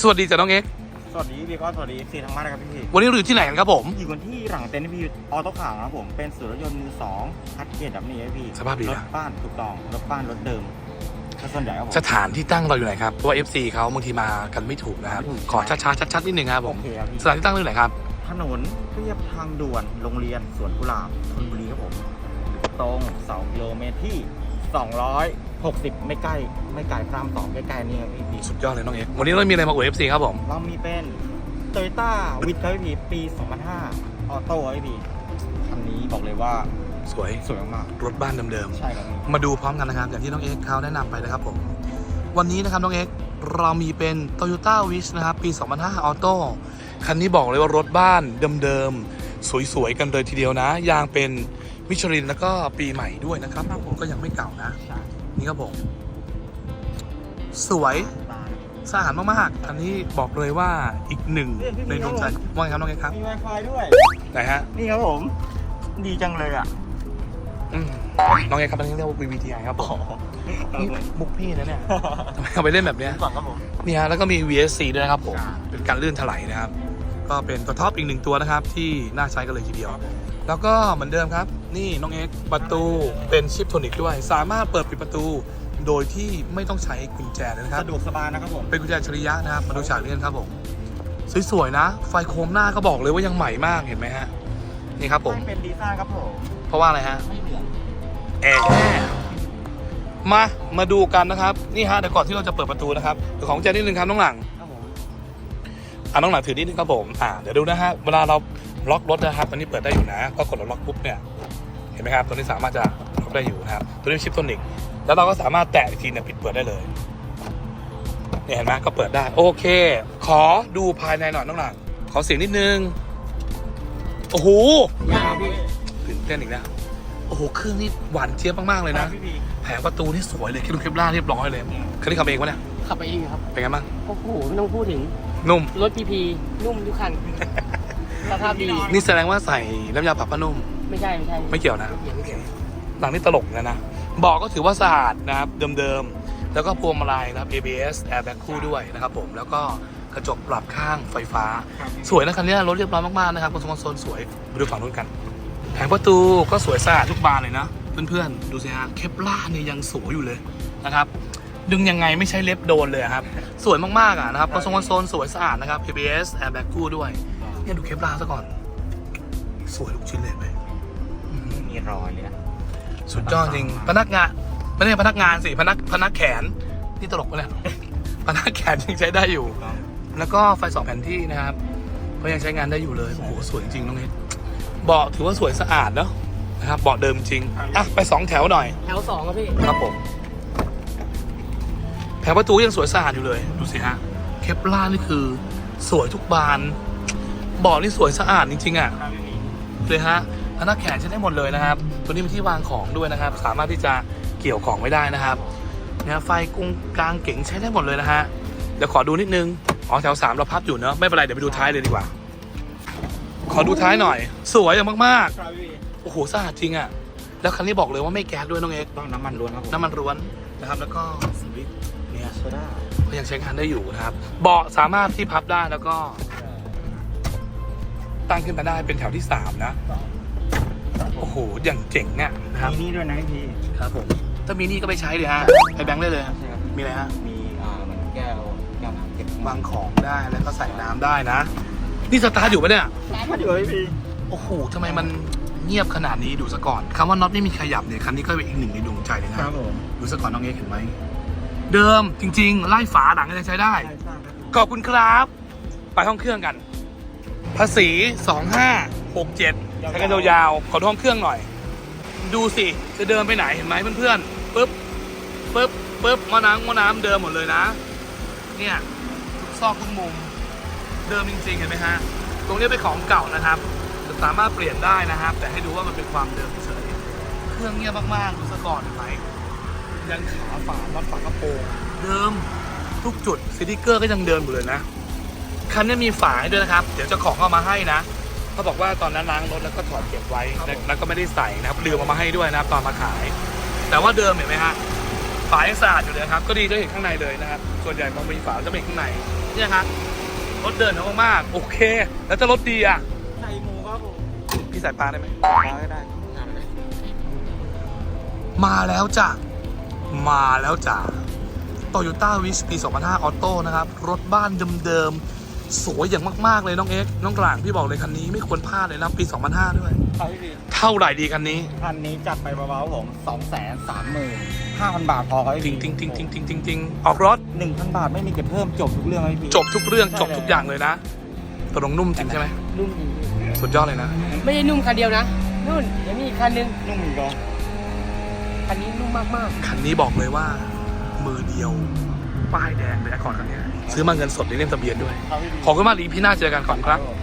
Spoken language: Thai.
สวัสดีจ้ะน้องเอ็กซ์สวัสดีพี่ก็สวัสดีซีทั้งบ้านนะครับพี่วันนี้เราอยู่ที่ไหนกันครับผมอยู่กันที่หลังเต็นท์พี่ออโต้ขาวนะครับผมเป็นศูนย์รถยนต์มือสองคัดเกรดแบบนี้ครับพี่สภาพดีรนะถบ้านถูกต้องรถบ้านรถเดิมถ้าส่วนใหญ่ครับผมสถานที่ตั้งเราอยู่ไหนครับเพราะว่า FC เขาบางทีมากันไม่ถูกนะครับไม่ถูกขอช้าๆชัดๆนิดนึงครับผโอมเคครับพี่สถานที่ตั้งอยู่ไหนครับถนนเรียบทางด่วนโรงเรียนสวนกุหลาบธนบุรีครับผมตรง2กิโลเมตรที่ 260 ไม่ใกล้ ไม่ไกลพระรามสองใกล้ๆนี่ครับพี่พี่สุดยอดเลยน้องเอ็กซ์วันนี้เรามีอะไรมาอวด FC ครับผมเรามีเป็น Toyota w i t ครับพี่ปี 2005 ออโต้ครับพี่คันนี้บอกเลยว่าสวยสวยมากรถบ้านเดิมๆใช่ครับพี่ๆมาดูพร้อมกันนะครับอย่างที่น้องเอ็กซ์เขาแนะนำไปนะครับผม วันนี้นะครับน้องเอ็กซ์เรามีเป็น Toyota Wish นะครับ ปี 2005 Auto คันนี้บอกเลยว่ารถบ้านเดิมๆ สวยๆ กันเลยทีเดียวนะ ยางเป็นมิชลินแล้วก็ปีใหม่ด้วยนะครับผมก็ยังไม่เก่านะใช่ นี่ครับผม สวยตายสะอาดมากๆ อันนี้บอกเลยว่าอีกหนึ่งในดวงใจว่าไงครับน้องเอ็กซ์ครับมี Wi-Fi ด้วยไหนฮะ นี่ครับผม ดีจังเลยอะอืมน้องเอ็กซ์ครับอันนี้เรียกว่า VVTi ครับผมนี่มุกพี่นะเนี่ยทำไมเอาไปเล่นแบบเนี้ยก่อนครับผมนี่ฮะแล้วก็มี VSC ด้วยนะครับผมใช่เป็นการลื่นถลายนะครับ ก็เป็นตัวท็อปอีกหนึ่งตัวนะครับ ที่น่าใช้กันเลยทีเดียว แล้วก็เหมือนเดิมครับ นี่น้องเอ็กซ์ประตูเป็นชิปโทนิกด้วย สามารถเปิดปิดประตูโดยที่ไม่ต้องใช้กุญแจเลยนะครับ สะดวกสบายนะครับผม เป็นกุญแจอัจฉริยะนะครับ มาดูฉากนี้กันครับผม สวยๆนะ ไฟโคมหน้าก็บอกเลยว่ายังใหม่มากเห็นไหมฮะ นี่ครับผมไม่เป็นดีไซน์ครับผม เพราะว่าอะไรฮะ ไม่เหลืองแอร์มา มาดูกันนะครับ นี่ฮะเดี๋ยวก่อนที่เราจะเปิดประตูนะครับเดี๋ยวของแจนิดนึงครับน้องหลังครับผมอะน้องหลังถือนิดนึงครับผม อ่า เดี๋ยวดูนะฮะ เวลาเรา ล็อกรถนะครับตอนนี้เปิดได้อยู่นะก็กดล็อกปุ๊บเนี่ยเห็นไหมครับตัวนี้สามารถจะล็อกได้อยู่นะครับตัวนี้ชิปโทนิกแล้วเราก็สามารถแตะอีกทีเนี่ยปิดเปิดได้เลยเนี่ยเห็นไหมก็เปิดได้โอเค ขอดูภายในหน่อยน้องหลังขอเสียงนิดนึงโอ้โหยาวพี่ตื่นเต้นอีกแล้วโอ้โหเครื่องนี่หวานเจี๊ยบมากๆเลยนะพี่พีแผงประตูนี่สวยเลยคิดดูเคปล่าเรียบร้อยเลยคันนี้ขับเองวะเนี่ยขับไปเองครับเป็นไงบ้างโอ้โหไม่ต้องพูดถึงนุ่มรถพีพีนุ่มทุกคันส ภาพดี นี่แสดงว่าใส่น้ำยาปรับผ้านุ่ม ไม่ใช่ไม่ใช่ไม่เกี่ยวนะ ไม่เกี่ยวไม่เกี่ยวหลังนี่ตลกนะนะเบอกก็ถือว่าสะอาดนะครับเดิมๆ แล้วก็พวงมาลัยนะครับ ABS airbag คู่ด้วยนะครับผมแล้วก็กระจกปรับข้างไฟฟ้าครับสวยนะคันนี้รถเรียบร้อยมากๆนะครับคอนโซลโซนสวยไปดูฝั่งนู้นกัน แผงประตูก็สวยสะอาดทุกบานเลยนะเพื่อนๆ ดูสิฮะเคปล่าเนี่ยยังสวยอยู่เลยนะครับดึงยังไงไม่ใช่เล็บโดนเลยอะครับ สวยมากๆอะนะครับคอนโซลโซนสวยสะอาดนะครับ ABS airbag คู่ด้วย เนี่ยดูเคปล่าซะก่อน สวยทุกชิ้นเลยไหมมีรอยเลยอะสุดยอดจริง พนักงาน ไม่ใช่พนักงานสิ พนักพนักแขน นี่ตลกปะเนี่ย พนักแขนยังใช้ได้อยู่ แล้วก็ไฟสองแผ่นที่นะครับก็ยังใช้งานได้อยู่เลย โอ้โห สวยจริงน้องเอ็ดเบาะถือว่าสวยสะอาดเนาะนะครับ เบาะเดิมจริง อะ ไปสองแถวหน่อย แถวสองครับพี่ ครับผมแผงประตูยังสวยสะอาดอยู่เลย ดูสิฮะ เคปล่านี่คือสวยทุกบานเบาะนี่สวยสะอาดจริงๆอะครับพี่พีเลยฮะพนักแขนใช้ได้หมดเลยนะครับ ตัวนี้มีที่วางของด้วยนะครับ สามารถที่จะเกี่ยวของไว้ได้นะครับเนี่ยไฟกรุงกลางเก๋งใช้ได้หมดเลยนะฮะเดี๋ยวขอดูนิดนึงอ๋อแถวสามเราพับอยู่เนอะไม่เป็นไรเดี๋ยวไปดูท้ายเลยดีกว่า ขอดูท้ายหน่อย สวยอย่างมากครับพี่พีๆโอ้โหสะอาดจริงอะแล้วคันนี้บอกเลยว่าไม่แก๊สด้วยน้องเอ็กซ์ต้องน้ำมันล้วนครับผมน้ำมันร้วนนะครับ แล้วก็สวิตช์เนี่ยโซดาก็ยังใช้งานได้อยู่นะครับ เบาะสามารถที่พับได้แล้วก็ ตั้งขึ้นมาได้เป็นแถวที่สามนะ โอ้โห อย่างเจ๋งอะนะครับ มีนี่ด้วยนะพี่พีครับผม ถ้ามีนี่ก็ไปใช้เลยฮะไปแบงค์ได้เลยใช่ครับมีอะไรฮะ มีอ่าเหมือนแก้วแก้วน้ำเก็บวางของได้แล้วก็ใส่น้ำได้นะ นี่สตาร์ทอยู่ปะเนี่ยมาอยู่พี่พีโอ้โหทำไมมันเงียบขนาดนี้ดูสก่อนคำว่าน็อตไม่มีขยับเนี่ยคันนี้ก็เป็นอีกหนึ่งในดวงใจเลยนะครับผมดูสก่อนน้องเอกเห็นไหม เดิมจริง ๆ ไล่ฝาหลังก็ยังใช้ได้ใช่ใช่ครับขอบคุณครับ ไปห้องเครื่องกัน ภาษี 2567ใช้กันยาวๆขอดูห้องเครื่องหน่อย ดูสิ จะเดินไปไหนเห็นไหมเพื่อนๆปึ๊บปึ๊บปึ๊บมอน้ำมอน้ำเดิมหมดเลยนะ เนี่ยทุกซอกทุกมุม เดิมจริงๆเห็นไหมฮะ ตรงนี้เป็นของเก่านะครับสามารถเปลี่ยนได้นะครับ แต่ให้ดูว่ามันเป็นความเดิมเฉยเครื่องเงียบมากๆดูซะก่อนเห็นไหมยันขาฝาล็อตฝากระโปรงเดิมทุกจุดสติกเกอร์ก็ยังเดินอยู่เลยนะ คันนี้มีฝาให้ด้วยนะครับ เดี๋ยวเจ้าของเอามาให้นะเขาบอกว่าตอนนั้นล้างรถแล้วก็ถอดเก็บไว้แล้วแล้วก็ไม่ได้ใส่นะครับลืมเอามาให้ด้วยนะครับตอนมาขาย แต่ว่าเดิมเห็นไหมฮะฝายังสะอาดอยู่เลยครับ ก็ดีก็เห็นข้างในเลยนะครับส่วนใหญ่มองมีฝาจะไม่เห็นข้างในเนี่ยครับรถเดินเขามากๆโอเค แล้วจะรถดีอะใส่หมูครับผมพี่สายปลาได้ไหมได้ได้งานเลยมาแล้วจ้ะมาแล้วจ้ะ Toyota w i s ปี2005ออโต้นะครับ รถบ้านเดิมๆ สวยอย่างมาก ๆ เลยน้องเอ็กซ์น้องกลางพี่บอกเลยคันนี้ไม่ควรพลาดเลยนะปี 2005 ด้วย ครับพี่บีเท่าไหร่ดีคันนี้ คันนี้จัดไปเบาๆผมสองแสนสามหมื่นห้าพันบาทพอครับจริงจริงจริงจริงจริงจริงจริงออกรถหนึ่งพันบาทไม่มีเก็บเพิ่มจบทุกเรื่องครับพี่บีจบทุกเรื่องใช่จบทุกอย่างเลยนะตกลงนุ่มจริงใช่ไหมนุ่มดีสุดยอดเลยนะ ไม่ใช่นุ่มคันเดียวนะนุ่นยังมีอีกคันนึงนุ่มอีกเหรอคันนี้นุ่มมากคันนี้บอกเลยว่ามือเดียว ป้ายแดงเลยอะก่อนคันเนี้ยซื้อมาเงินสดในเล่มทะเบียนด้วยครับพี่บีขอบคุณมากลีพี่หน้าเจอกันก่อนครับผม